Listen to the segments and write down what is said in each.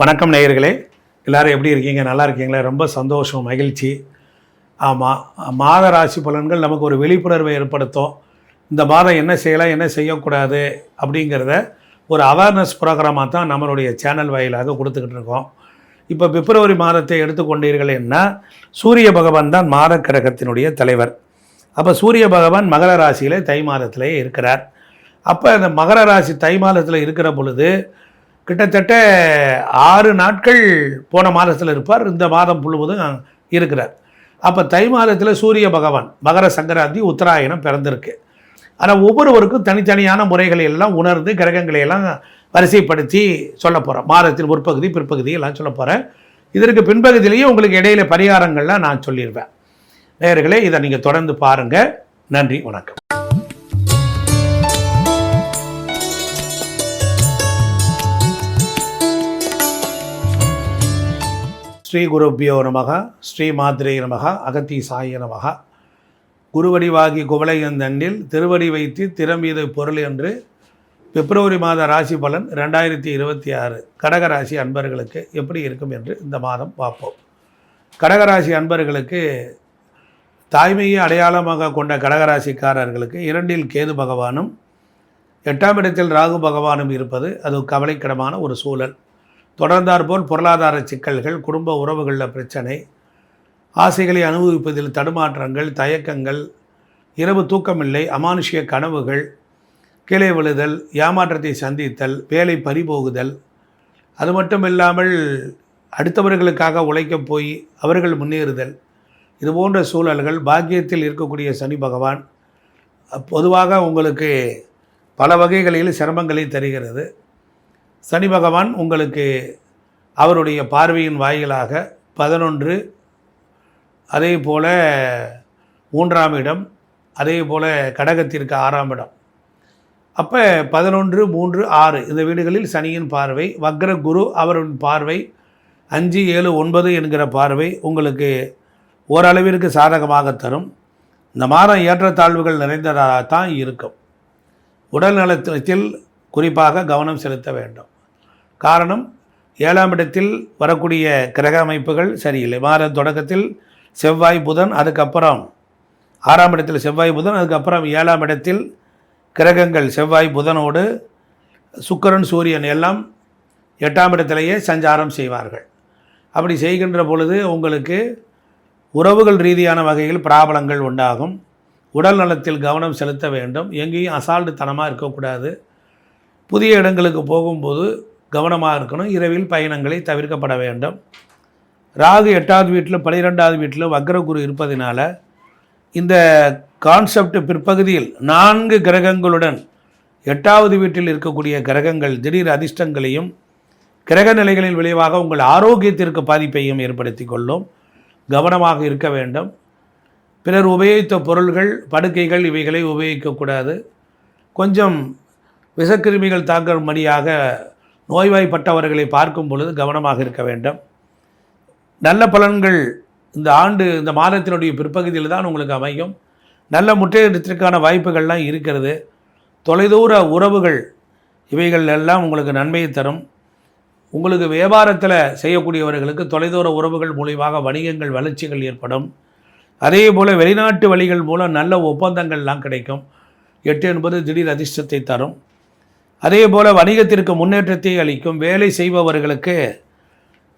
வணக்கம் நேயர்களே. எல்லோரும் எப்படி இருக்கீங்க? நல்லா இருக்கீங்களா? ரொம்ப சந்தோஷம் மகிழ்ச்சி. ஆமாம் மாத ராசி பலன்கள் நமக்கு ஒரு விழிப்புணர்வை ஏற்படுத்தும். இந்த மாதம் என்ன செய்யலாம் என்ன செய்யக்கூடாது அப்படிங்கிறத ஒரு அவேர்னஸ் ப்ரோக்ராமாக தான் நம்மளுடைய சேனல் வாயிலாக கொடுத்துக்கிட்டு இருக்கோம். இப்போ பிப்ரவரி மாதத்தை எடுத்துக்கொண்டீர்கள் என்ன? சூரிய பகவான் தான் மாத கிரகத்தினுடைய தலைவர். அப்போ சூரிய பகவான் மகர ராசியிலே தை மாதத்திலே இருக்கிறார். அப்போ அந்த மகர ராசி தை மாதத்தில் இருக்கிற பொழுது கிட்டத்தட்ட ஆறு நாட்கள் போன மாதத்தில் இருப்பார். இந்த மாதம் முழுவதும் இருக்கிறார். அப்போ தை மாதத்தில் சூரிய பகவான் மகர சங்கராந்தி உத்தராயணம் பிறந்திருக்கு. ஆனால் ஒவ்வொருவருக்கும் தனித்தனியான முறைகளை எல்லாம் உணர்ந்து கிரகங்களை எல்லாம் வரிசைப்படுத்தி சொல்ல போகிறேன் மாதத்தின் முற்பகுதி பிற்பகுதி எல்லாம் சொல்ல போகிறேன் இதற்கு பின்பகுதியிலேயே உங்களுக்கு இடையில பரிகாரங்கள்லாம் நான் சொல்லிடுவேன். நேர்களே இதை நீங்கள் தொடர்ந்து பாருங்கள் நன்றி வணக்கம். ஸ்ரீ குருப்பியோ நமக ஸ்ரீ மாத்ரே நமக அகத்தி சாய நமக. குருவடிவாகி குவளையந்தண்டில் திருவடி வைத்து திறமீது பொருள் என்று பிப்ரவரி மாத ராசி பலன் ரெண்டாயிரத்தி இருபத்தி ஆறு. கடகராசி அன்பர்களுக்கு எப்படி இருக்கும் என்று இந்த மாதம் பார்ப்போம். கடகராசி அன்பர்களுக்கு தாய்மையை அடையாளமாக கொண்ட கடகராசிக்காரர்களுக்கு இரண்டில் கேது பகவானும் எட்டாம் இடத்தில் ராகு பகவானும் இருப்பது அது கவலைக்கிடமான ஒரு சூழல். தொடர்ந்தாற்போல் பொருளாதார சிக்கல்கள் குடும்ப உறவுகளில் பிரச்சனை ஆசைகளை அனுபவிப்பதில் தடுமாற்றங்கள் தயக்கங்கள் இரவு தூக்கமில்லை அமானுஷ்ய கனவுகள் கீழே விழுதல் ஏமாற்றத்தை சந்தித்தல் வேலை பறிபோகுதல் அது மட்டும் இல்லாமல் அடுத்தவர்களுக்காக உழைக்கப் போய் அவர்கள் முன்னேறுதல் இது போன்ற சூழல்கள் பாக்கியத்தில் இருக்கக்கூடிய சனி பகவான் பொதுவாக உங்களுக்கு பல வகைகளில் சிரமங்களை தருகிறது. சனி பகவான் உங்களுக்கு அவருடைய பார்வையின் வாயிலாக பதினொன்று அதே போல் மூன்றாம் இடம் அதே போல் கடகத்திற்கு ஆறாம் இடம். அப்போ பதினொன்று மூன்று ஆறு இந்த வீடுகளில் சனியின் பார்வை வக்ர குரு அவரின் பார்வை அஞ்சு ஏழு ஒன்பது என்கிற பார்வை உங்களுக்கு ஓரளவிற்கு சாதகமாக தரும். இந்த மாதம் ஏற்றத்தாழ்வுகள் நிறைந்ததாக தான் இருக்கும். உடல் நலத்தில் குறிப்பாக கவனம் செலுத்த வேண்டும். காரணம் ஏழாம் இடத்தில் வரக்கூடிய கிரக அமைப்புகள் சரியில்லை. மாத தொடக்கத்தில் செவ்வாய் புதன் அதுக்கப்புறம் ஆறாம் இடத்தில் செவ்வாய் புதன் அதுக்கப்புறம் ஏழாம் இடத்தில் கிரகங்கள் செவ்வாய் புதனோடு சுக்கரன் சூரியன் எல்லாம் எட்டாம் இடத்திலேயே சஞ்சாரம் செய்வார்கள். அப்படி செய்கின்ற பொழுது உங்களுக்கு உறவுகள் ரீதியான வகையில் பிராபலங்கள் உண்டாகும். உடல் நலத்தில் கவனம் செலுத்த வேண்டும். எங்கேயும் அசால்ட்டுத்தனமாக இருக்கக்கூடாது. புதிய இடங்களுக்கு போகும்போது கவனமாக இருக்கணும். இரவில் பயணங்களை தவிர்க்கப்பட வேண்டும். ராகு எட்டாவது வீட்டில் பனிரெண்டாவது வீட்டில் வக்ரகுரு இருப்பதினால இந்த கான்செப்ட் பிற்பகுதியில் நான்கு கிரகங்களுடன் எட்டாவது வீட்டில் இருக்கக்கூடிய கிரகங்கள் திடீர் அதிர்ஷ்டங்களையும் கிரக நிலைகளின் விளைவாக உங்கள் ஆரோக்கியத்திற்கு பாதிப்பையும் ஏற்படுத்தி கொள்ளும். கவனமாக இருக்க வேண்டும். பிறர் உபயோகித்த பொருள்கள் படுக்கைகள் இவைகளை உபயோகிக்கக்கூடாது கொஞ்சம் விஷக்கிருமிகள் தாக்கும்படியாக நோய்வாய்ப்பட்டவர்களை பார்க்கும் பொழுது கவனமாக இருக்க வேண்டும். நல்ல பலன்கள் இந்த ஆண்டு இந்த மாதத்தினுடைய பிற்பகுதியில் தான் உங்களுக்கு அமையும். நல்ல முற்றேற்றத்திற்கான வாய்ப்புகள்லாம் இருக்கிறது. தொலைதூர உறவுகள் இவைகள் எல்லாம் உங்களுக்கு நன்மையை தரும். உங்களுக்கு வியாபாரத்தில் செய்யக்கூடியவர்களுக்கு தொலைதூர உறவுகள் மூலியமாக வணிகங்கள் வளர்ச்சிகள் ஏற்படும். அதே போல் வெளிநாட்டு வழிகள் மூலம் நல்ல ஒப்பந்தங்கள்லாம் கிடைக்கும். எட்டு என்பது திடீர் அதிர்ஷ்டத்தை தரும். அதே போல் வணிகத்திற்கு முன்னேற்றத்தை அளிக்கும் வேலை செய்பவர்களுக்கு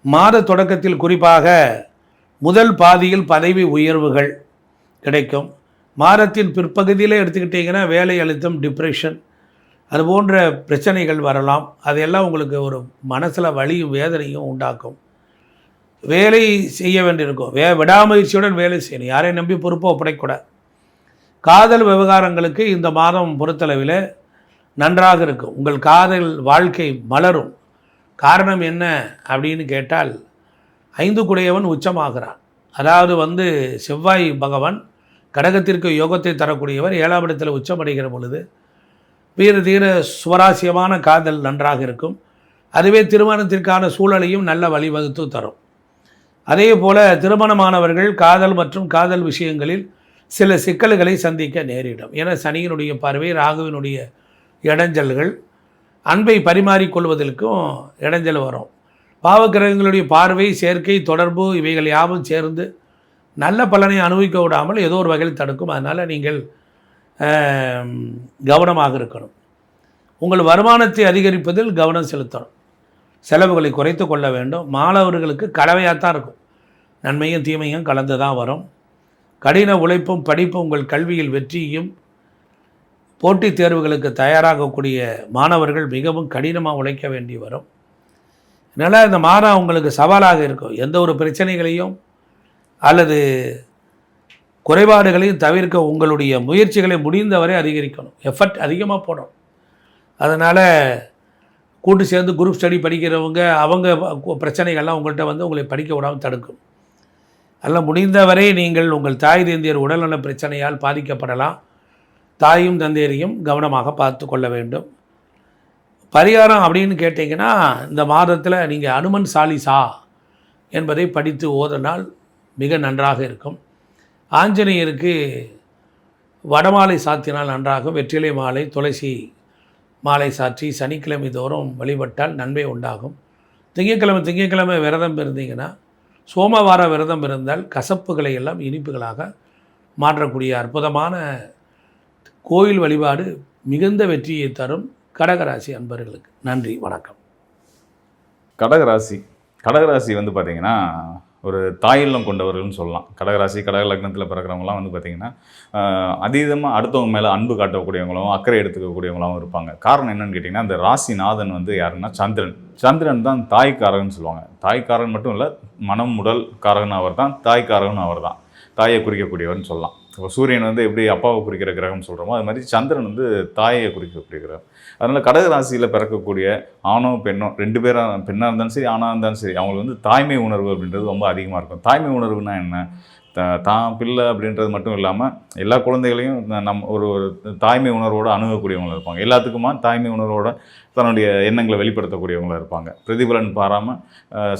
மாத தொடக்கத்தில் குறிப்பாக முதல் பாதியில் பதவி உயர்வுகள் கிடைக்கும். மாதத்தின் பிற்பகுதியில் எடுத்துக்கிட்டிங்கன்னா வேலை அழுத்தம் டிப்ரெஷன் அது போன்ற பிரச்சனைகள் வரலாம். அதையெல்லாம் உங்களுக்கு ஒரு மனசில் வலியும் வேதனையும் உண்டாக்கும். வேலை செய்ய வேண்டியிருக்கும். வே விடாமுயற்சியுடன் வேலை செய்யணும். யாரையும் நம்பி பொறுப்பை ஒப்படைக்கூடாது காதல் விவகாரங்களுக்கு இந்த மாதம் பொறுத்தளவில் நன்றாக இருக்கும். உங்கள் காதல் வாழ்க்கை மலரும். காரணம் என்ன அப்படின்னு கேட்டால் ஐந்து குடையவன் உச்சமாகிறான். அதாவது வந்து செவ்வாய் பகவான் கடகத்திற்கு யோகத்தை தரக்கூடியவர் ஏழாம் இடத்தில் உச்சமடைகிற பொழுது வீர தீர சுவராசியமான காதல் நன்றாக இருக்கும். அதுவே திருமணத்திற்கான சூழலையும் நல்ல வழிவகுத்து தரும். அதே போல் திருமணமானவர்கள் காதல் மற்றும் காதல் விஷயங்களில் சில சிக்கல்களை சந்திக்க நேரிடும். ஏன்னா சனியினுடைய பார்வை ராகுவினுடைய இடைஞ்சல்கள் அன்பை பரிமாறிக்கொள்வதற்கும் இடைஞ்சல் வரும். பாவக்கிரகங்களுடைய பார்வை சேர்க்கை தொடர்பு இவைகள் யாவும் சேர்ந்து நல்ல பலனை அனுபவிக்க விடாமல் ஏதோ ஒரு வகையில் தடுக்கும். அதனால் நீங்கள் கவனமாக இருக்கணும். உங்கள் வருமானத்தை அதிகரிப்பதில் கவனம் செலுத்தணும். செலவுகளை குறைத்து கொள்ள வேண்டும். மாணவர்களுக்கு கலவையாக தான் இருக்கும். நன்மையும் தீமையும் கலந்து தான் வரும். கடின உழைப்பும் படிப்பும் உங்கள் கல்வியில் வெற்றியும் போட்டித் தேர்வுகளுக்கு தயாராகக்கூடிய மாணவர்கள் மிகவும் கடினமாக உழைக்க வேண்டி வரும். அதனால் இந்த மாதம் உங்களுக்கு சவாலாக இருக்கும். எந்த ஒரு பிரச்சனைகளையும் அல்லது குறைபாடுகளையும் தவிர்க்க உங்களுடைய முயற்சிகளை முடிந்தவரை அதிகரிக்கணும். எஃபர்ட் அதிகமாக போடணும். அதனால் கூட்டு சேர்ந்து குரூப் ஸ்டடி படிக்கிறவங்க அவங்க பிரச்சனைகள்லாம் உங்கள்கிட்ட வந்து உங்களை படிக்க விடாமல் தடுக்கும். அதெல்லாம் முடிந்தவரை நீங்கள் உங்கள் தாய் தேந்தியர் உடல்நல பிரச்சனையால் பாதிக்கப்படலாம். தாயும் தந்தையரையும் கவனமாக பார்த்து கொள்ள வேண்டும். பரிகாரம் அப்படின்னு கேட்டிங்கன்னா இந்த மாதத்தில் நீங்கள் அனுமன் சாலிசா என்பதை படித்து ஓதனால் மிக நன்றாக இருக்கும். ஆஞ்சநேயருக்கு வடமாலை சாத்தினால் நன்றாகும் வெற்றிலை மாலை துளசி மாலை சாற்றி சனிக்கிழமை தோறும் வழிபட்டால் நன்மை உண்டாகும். திங்கட்கிழமை திங்கட்கிழமை விரதம் இருந்தீங்கன்னா சோமவார விரதம் இருந்தால் கசப்புகளை எல்லாம் இனிப்புகளாக மாற்றக்கூடிய அற்புதமான கோயில் வழிபாடு மிகுந்த வெற்றியை தரும் கடகராசி அன்பர்களுக்கு. நன்றி வணக்கம். கடகராசி. கடகராசி வந்து பார்த்திங்கன்னா ஒரு தாயில்லம் கொண்டவர்கள்னு சொல்லலாம். கடகராசி கடக லக்னத்தில் பிறக்கிறவங்களாம் வந்து பார்த்தீங்கன்னா அதீதமாக அடுத்தவங்க மேலே அன்பு காட்டக்கூடியவங்களும் அக்கறை எடுத்துக்கக்கூடியவங்களாகவும் இருப்பாங்க. காரணம் என்னென்னு கேட்டிங்கன்னா அந்த ராசிநாதன் வந்து யாருன்னா சந்திரன். சந்திரன் தான் தாய்க்காரகன் சொல்லுவாங்க. தாய்க்காரன் மட்டும் இல்லை மனம் உடல் காரகன் அவர் தான் தாய்க்காரகன் அவர் தான் தாயை குறிக்கக்கூடியவர்னு சொல்லலாம். இப்போ சூரியன் வந்து எப்படி அப்பாவை குறிக்கிற கிரகம் சொல்கிறோமோ அது மாதிரி சந்திரன் வந்து தாயை குறிக்கக்கூடிய கிரகம். அதனால் கடகராசியில் பிறக்கக்கூடிய ஆணோ பெண்ணோ ரெண்டு பேராக பெண்ணாக இருந்தாலும் சரி ஆணாக இருந்தாலும் சரி அவங்களுக்கு வந்து தாய்மை உணர்வு அப்படின்றது ரொம்ப அதிகமாக இருக்கும். தாய்மை உணர்வுனா என்ன? தான் பிள்ளை அப்படின்றது மட்டும் இல்லாமல் எல்லா குழந்தைகளையும் நம் ஒரு ஒரு தாய்மை உணர்வோடு அணுகக்கூடியவங்க இருப்பாங்க. எல்லாத்துக்குமா தாய்மை உணர்வோட தன்னுடைய எண்ணங்களை வெளிப்படுத்தக்கூடியவங்களாக இருப்பாங்க. பிரதிபலன் பாராமல்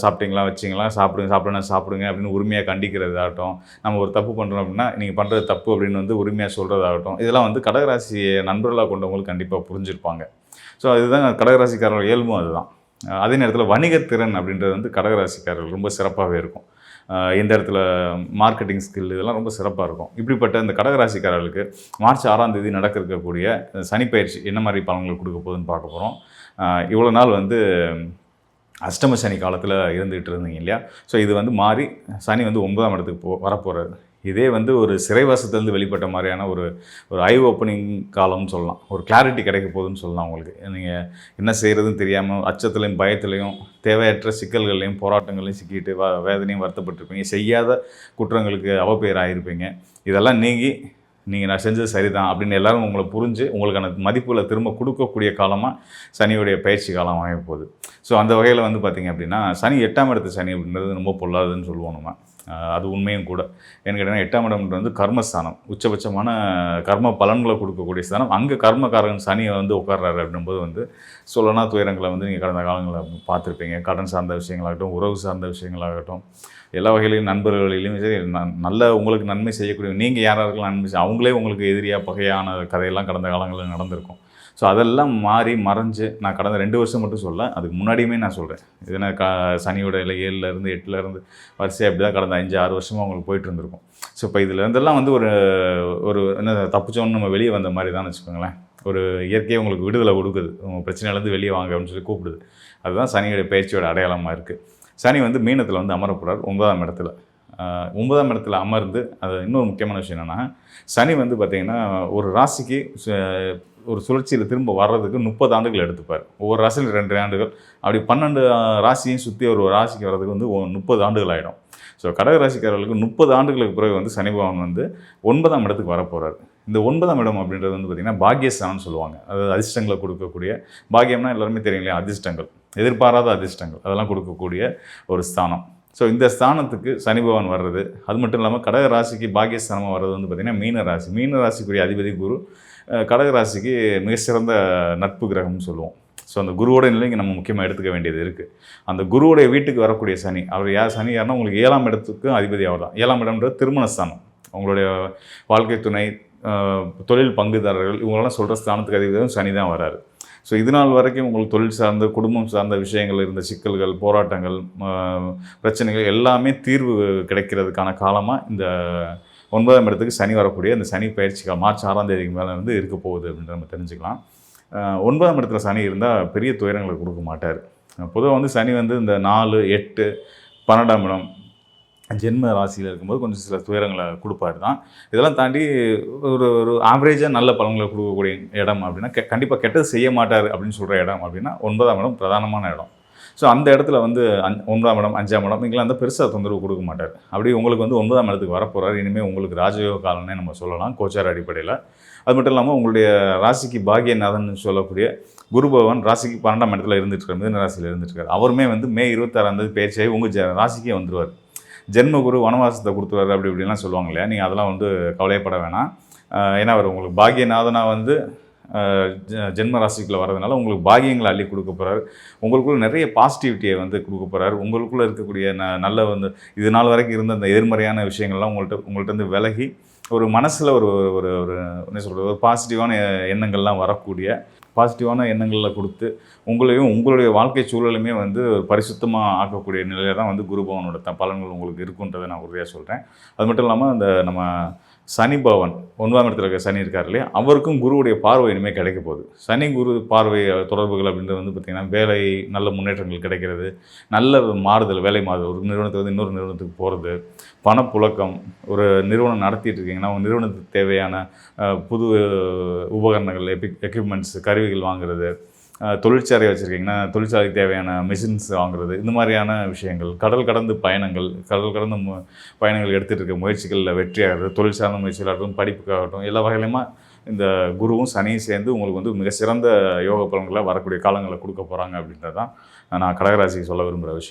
சாப்பிட்டீங்களா வச்சிங்களா சாப்பிடுங்க சாப்பிடணும் சாப்பிடுங்க அப்படின்னு உரிமையாக கண்டிக்கிறதாகட்டும் நம்ம ஒரு தப்பு பண்ணுறோம் அப்படின்னா நீங்கள் பண்ணுறது தப்பு அப்படின்னு வந்து உரிமையாக சொல்கிறதாகட்டும் இதெல்லாம் வந்து கடகராசியை நண்பர்களாக கொண்டவங்களுக்கு கண்டிப்பாக புரிஞ்சிருப்பாங்க. ஸோ அதுதான் கடகராசிக்காரர்கள் இயல்பும் அதுதான். அதே நேரத்தில் வணிகத்திறன் அப்படின்றது வந்து கடகராசிக்காரர்கள் ரொம்ப சிறப்பாகவே இருக்கும். எந்த இடத்துல மார்க்கெட்டிங் ஸ்கில் இதெல்லாம் ரொம்ப சிறப்பாக இருக்கும். இப்படிப்பட்ட இந்த கடகராசிக்காரர்களுக்கு மார்ச் ஆறாம் தேதி நடக்க இருக்கக்கூடிய சனிப்பயிற்சி என்ன மாதிரி பலன்கள் கொடுக்க போகுதுன்னு பார்க்க போகிறோம் இவ்வளோ நாள் வந்து அஷ்டம சனி காலத்தில் இருந்துகிட்டு இருந்தீங்க இல்லையா? ஸோ இது வந்து மாறி சனி வந்து ஒன்பதாம் இடத்துக்கு போ வரப்போகிறது இதே வந்து ஒரு சிறைவாசத்துலேருந்து வெளிப்பட்ட மாதிரியான ஒரு ஒரு ஐ ஓப்பனிங் காலம்னு சொல்லலாம். ஒரு கிளாரிட்டி கிடைக்க போகுதுன்னு சொல்லலாம் உங்களுக்கு. நீங்கள் என்ன செய்கிறதுன்னு தெரியாமல் அச்சத்துலையும் பயத்துலையும் தேவையற்ற சிக்கல்கள்லையும் போராட்டங்களையும் சிக்கிட்டு வ வேதனையும் வருத்தப்பட்டிருப்பீங்க. செய்யாத குற்றங்களுக்கு அவப்பெயர் ஆகிருப்பீங்க இதெல்லாம் நீங்கி நீங்கள் நான் செஞ்சது சரிதான் அப்படின்னு எல்லாரும் உங்களை புரிஞ்சு உங்களுக்கான மதிப்புகளை திரும்ப கொடுக்கக்கூடிய காலமாக சனியுடைய பயிற்சி காலம் ஆக போகுது. ஸோ அந்த வகையில் வந்து பார்த்திங்க அப்படின்னா சனி எட்டாம் இடத்து சனி அப்படின்றது ரொம்ப பொல்லாதுன்னு சொல்லுவோம் நம்ம. அது உண்மையும் கூட. ஏன்னு கேட்டிங்கன்னா எட்டாம் இடம்ன்றது வந்து கர்மஸ்தானம். உச்சபட்சமான கர்ம பலன்களை கொடுக்கக்கூடிய ஸ்தானம். அங்கே கர்மக்காரன் சனி வந்து உட்கார்றாரு அப்படின்போது வந்து சொல்லனா துயரங்களை வந்து நீங்கள் கடந்த காலங்களில் பார்த்துருப்பீங்க. கடன் சார்ந்த விஷயங்களாகட்டும் உறவு சார்ந்த விஷயங்களாகட்டும் எல்லா வகையிலையும் நண்பர்களிலும் சரி ந- நல்ல உங்களுக்கு நன்மை செய்யக்கூடிய நீங்கள் யாராருக்கெல்லாம் நன்மை அவங்களே உங்களுக்கு எதிரியாக பகையான கதையெல்லாம் கடந்த காலங்களில் நடந்திருக்கும். ஸோ அதெல்லாம் மாறி மறைஞ்சு நான் கடந்த ரெண்டு வருஷம் மட்டும் சொல்ல அதுக்கு முன்னாடியுமே நான் சொல்கிறேன் இதுனா க சனியோட இல்லை ஏழுலேருந்து இருந்து இருந்து வரிசையாக அப்படி தான் கடந்த அஞ்சு ஆறு வருஷமாக உங்களுக்கு போயிட்டு இருந்திருக்கும். ஸோ இப்போ இதில் இருந்தெல்லாம் வந்து ஒரு ஒரு என்ன தப்பிச்சோன்னு நம்ம வெளியே வந்த மாதிரி தான் வச்சுக்கோங்களேன். ஒரு இயற்கையை உங்களுக்கு விடுதலை கொடுக்குது. உங்கள் பிரச்சனையிலேருந்து வெளியே வாங்க அப்படின்னு சொல்லி கூப்பிடுது. அதுதான் சனியோட பயிற்சியோட அடையாளமாக இருக்குது சனி வந்து மீனத்தில் வந்து அமரப்படுறார் ஒன்பதாம் இடத்துல. ஒன்பதாம் இடத்துல அமர்ந்து அது இன்னொரு முக்கியமான விஷயம் என்னென்னா சனி வந்து பார்த்திங்கன்னா ஒரு ராசிக்கு சு- ஒரு சுழற்சியில் திரும்ப வர்றதுக்கு முப்பது ஆண்டுகள் எடுத்துப்பார். ஒவ்வொரு ராசியில் ரெண்டு ஆண்டுகள். அப்படி பன்னெண்டு ராசியும் சுற்றி ஒரு ராசிக்கு வர்றதுக்கு வந்து முப்பது ஆண்டுகள் ஆகிடும் ஸோ கடக ராசிக்காரர்களுக்கு முப்பது ஆண்டுகளுக்கு பிறகு வந்து சனி பகவான் வந்து ஒன்பதாம் இடத்துக்கு வரப்போகிறார் இந்த ஒன்பதாம் இடம் அப்படின்றது வந்து பார்த்திங்கன்னா பாக்யஸ்தானம்னு சொல்லுவாங்க. அதாவது அதிர்ஷ்டங்களை கொடுக்கக்கூடிய பாக்கியம்னா எல்லாருமே தெரியும் இல்லையா? அதிர்ஷ்டங்கள். எதிர்பாராத அதிர்ஷ்டங்கள். அதெல்லாம் கொடுக்கக்கூடிய ஒரு ஸ்தானம். ஸோ இந்த ஸ்தானத்துக்கு சனி பகவான் வர்றது. அது மட்டும் இல்லாமல் கடக ராசிக்கு பாக்கியஸ்தானமாக வர்றது வந்து பார்த்திங்கன்னா மீன ராசி. மீன ராசிக்குரிய அதிபதி குரு கடகராசிக்கு கடக ராசிக்கு மிக சிறந்த நட்பு கிரகம்னு சொல்லுவோம். ஸோ அந்த குருவோட நிலை இங்கே நம்ம முக்கியமாக எடுத்துக்க வேண்டியது இருக்குது அந்த குருவுடைய வீட்டுக்கு வரக்கூடிய சனி அவர் யார் சனி யாருன்னா உங்களுக்கு ஏழாம் இடத்துக்கும் அதிபதி அவர் தான். ஏழாம் இடம்ன்றது திருமணஸ்தானம். உங்களுடைய வாழ்க்கை துணை தொழில் பங்குதாரர்கள் இவங்களெல்லாம் சொல்கிற ஸ்தானத்துக்கு அதிபதியும் சனி தான் வராரு. ஸோ இது நாள் வரைக்கும் உங்களுக்கு தொழில் சார்ந்த குடும்பம் சார்ந்த விஷயங்கள் இருந்த சிக்கல்கள் போராட்டங்கள் பிரச்சனைகள் எல்லாமே தீர்வு கிடைக்கிறதுக்கான காலமாக இந்த ஒன்பதாம் இடத்துக்கு சனி வரக்கூடிய அந்த சனி பயிற்சி மார்ச் ஆறாம் தேதிக்கு மேலே வந்து இருக்க போகுது அப்படின்றத நம்ம தெரிஞ்சுக்கலாம். ஒன்பதாம் இடத்துல சனி இருந்தால் பெரிய துயரங்களை கொடுக்க மாட்டார். பொதுவாக வந்து சனி வந்து இந்த நாலு எட்டு பன்னெண்டாம் இடம் ஜென்ம ராசியில் இருக்கும்போது கொஞ்சம் சில துயரங்களை கொடுப்பாரு தான். இதெல்லாம் தாண்டி ஒரு ஒரு ஆவரேஜாக நல்ல பலன்களை கொடுக்கக்கூடிய இடம் அப்படின்னா கண்டிப்பாக கெட்டது செய்ய மாட்டார் அப்படின்னு சொல்கிற இடம் அப்படின்னா ஒன்பதாம் இடம் பிரதானமான இடம். ஸோ அந்த இடத்துல வந்து அஞ் ஒன்பதாம் இடம் அஞ்சாம் இடம் இங்கெல்லாம் வந்து பெருசாக தொந்தரவு கொடுக்க மாட்டார். அப்படி உங்களுக்கு வந்து ஒன்பதாம் இடத்துக்கு வரப்போகிறார் இனிமேல் உங்களுக்கு ராஜயோக காலம்னே நம்ம சொல்லலாம் கோச்சார் அடிப்படையில். அது மட்டும் இல்லாமல் உங்களுடைய ராசிக்கு பாகியநாதன் சொல்லக்கூடிய குரு பகவான் ராசிக்கு பன்னெண்டாம் இடத்துல இருந்துட்டுருக்காரு மிதன ராசியில் இருந்துட்டுருக்காரு அவருமே வந்து மே இருபத்தாறாம் தேதி பேச்சாகி உங்கள் ஜ ராசிக்கே வந்துடுவார் ஜென்மகுரு வனவாசத்தை கொடுத்துருவாரு அப்படி இப்படிலாம் சொல்லுவாங்க இல்லையா? நீங்கள் அதெல்லாம் வந்து கவலையப்பட வேணாம். ஏன்னா அவர் உங்களுக்கு பாகியநாதனாக வந்து ஜென்ம ராசிக்குள்ள வரதுனால உங்களுக்கு பாகியங்களை அள்ளி கொடுக்க போகிறாரு உங்களுக்குள்ள நிறைய பாசிட்டிவிட்டியை வந்து கொடுக்க போகிறாரு உங்களுக்குள்ளே இருக்கக்கூடிய ந நல்ல வந்து இது நாள் வரைக்கும் இருந்த அந்த எதிர்மறையான விஷயங்கள்லாம் உங்கள்கிட்ட உங்கள்கிட்ட இருந்து விலகி ஒரு மனசில் ஒரு ஒரு ஒரு என்ன சொல்கிறது ஒரு பாசிட்டிவான எண்ணங்கள்லாம் வரக்கூடிய பாசிட்டிவான எண்ணங்களில் கொடுத்து உங்களையும் உங்களுடைய வாழ்க்கை சூழலுமே வந்து பரிசுத்தமாக ஆக்கக்கூடிய நிலையில தான் வந்து குருபவனோட த பலன்கள் உங்களுக்கு இருக்குன்றதை நான் உறுதியாக சொல்கிறேன் அது மட்டும் இல்லாமல் அந்த நம்ம சனி பவன் ஒன்பதாம் இடத்துல இருக்க சனி இருக்கார் இல்லையா? அவருக்கும் குருவுடைய பார்வை இனிமேல் கிடைக்க போகுது. சனி குரு பார்வை தொடர்புகள் அப்படின்றது வந்து பார்த்திங்கன்னா வேலை நல்ல முன்னேற்றங்கள் கிடைக்கிறது நல்ல மாறுதல் வேலை மாறுதல் ஒரு நிறுவனத்துக்கு வந்து இன்னொரு நிறுவனத்துக்கு போகிறது பணப்புழக்கம் ஒரு நிறுவனம் நடத்திட்டு இருக்கீங்கன்னா உங்கள் நிறுவனத்துக்கு தேவையான புது உபகரணங்கள் எபி எக்யூப்மெண்ட்ஸ் கருவிகள் வாங்குறது தொழிற்சாலை வச்சுருக்கீங்கன்னா தொழிற்சாலைக்கு தேவையான மிஷின்ஸ் வாங்குறது இந்த மாதிரியான விஷயங்கள் கடல் கடந்து பயணங்கள் கடல் கடந்து மு- பயணங்கள் எடுத்துகிட்டு இருக்க முயற்சிகளில் வெற்றியாகிறது தொழில் சார்ந்த முயற்சிகளாகட்டும் படிப்புக்காகட்டும் எல்லா வகையிலுமா இந்த குருவும் சனியும் சேர்ந்து உங்களுக்கு வந்து மிக சிறந்த யோக பலன்களை வரக்கூடிய காலங்களில் கொடுக்க போகிறாங்க அப்படின்றது தான் நான் கடகராசிக்கு சொல்ல விரும்புகிற விஷயம்.